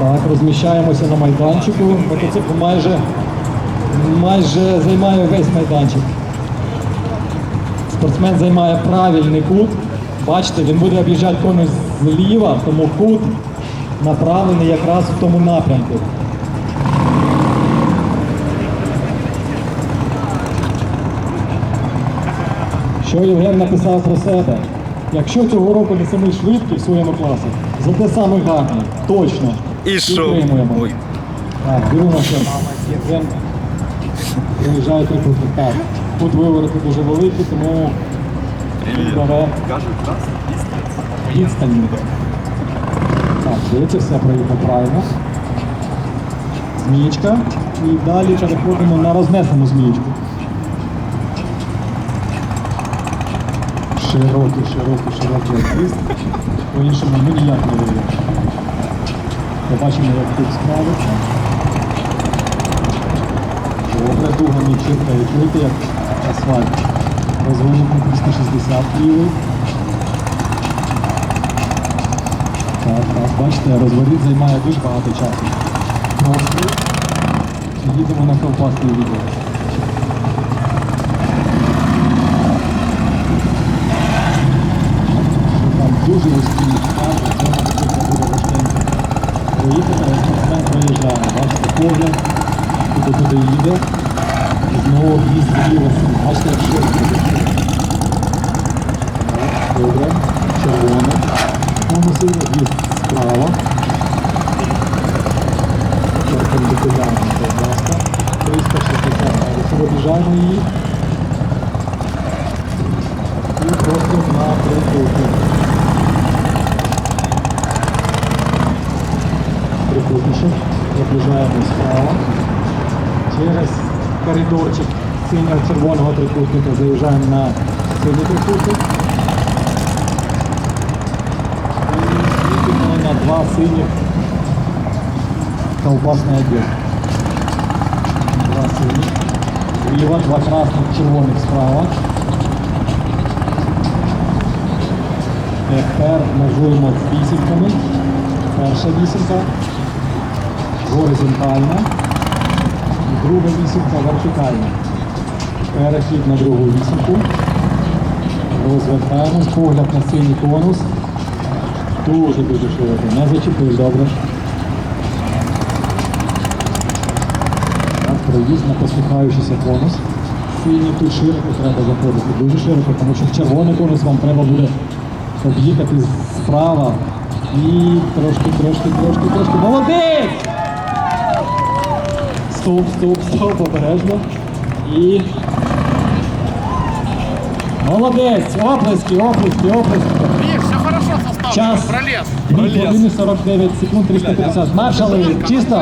Так, розміщаємося на майданчику. Мотоцикл майже, майже займає весь майданчик. Спортсмен займає правильний кут. Бачите, він буде об'їжджати конус зліва, тому кут направлений якраз в тому напрямку. Що Євген написав про себе? Якщо цього року не самий швидкий в своєму класі, зате самий гарний. Точно. І що? Ой. Так, дивимося. Євген приїжджає трикутник. Так, тут вивороти дуже великі, тому бере відстань. Так, здається, все проїхав правильно. Змієчка. І далі переходимо на рознесену змієчку. Широкий, широкий, широкий об'їзд. По-іншому ми ніяк не вийдемо. Побачимо, як тут справиться. Добре, дугами чітко відкрити, як асфальт. Розгонити 360 лівий. Так, так, бачите, розворіт займає дуже багато часу. Просто їдемо на ковпасне відео. Там дуже вузькі місця, Проїхати, але спортсмен проїжджає. Бачите, погляд, куди куди їде. І знову в'їзд зліва. Бачите, як швидко. Добре, червоне. Конуси, в'їзд справа. Перпендикулярно, будь ласка. 360 градусів. Обіжаємо її. І просто на трикутник. Трикутничок. Наближаємо справа. Через коридорчик синього червоного трикутника заїжджаємо на синій трикутник. І на два синіх колбасний об'єкт. Два синіх. Зліва, два красних, червоних справа. Тепер межуємо з вісімками. Перша вісімка горизонтальна. Друга вісімка вертикальна. Перехід на другу вісімку. Розвертаємось, погляд на синій конус. Дуже-дуже широко. Не зачепив, добре. Так, проїзд на посміхаючийся конус. Синій тут широко треба заходити, дуже широко, тому що в червоний конус вам треба буде об'їхати справа. І трошки, трошки, трошки, трошки. Молодець! Стоп, стоп, стоп, обережно. І. Молодець! Оплески, оплески, оплески. Видишь, все хорошо со ставкой, Час пролез. 2 хвилини 49 секунд 350. Маршали, чисто.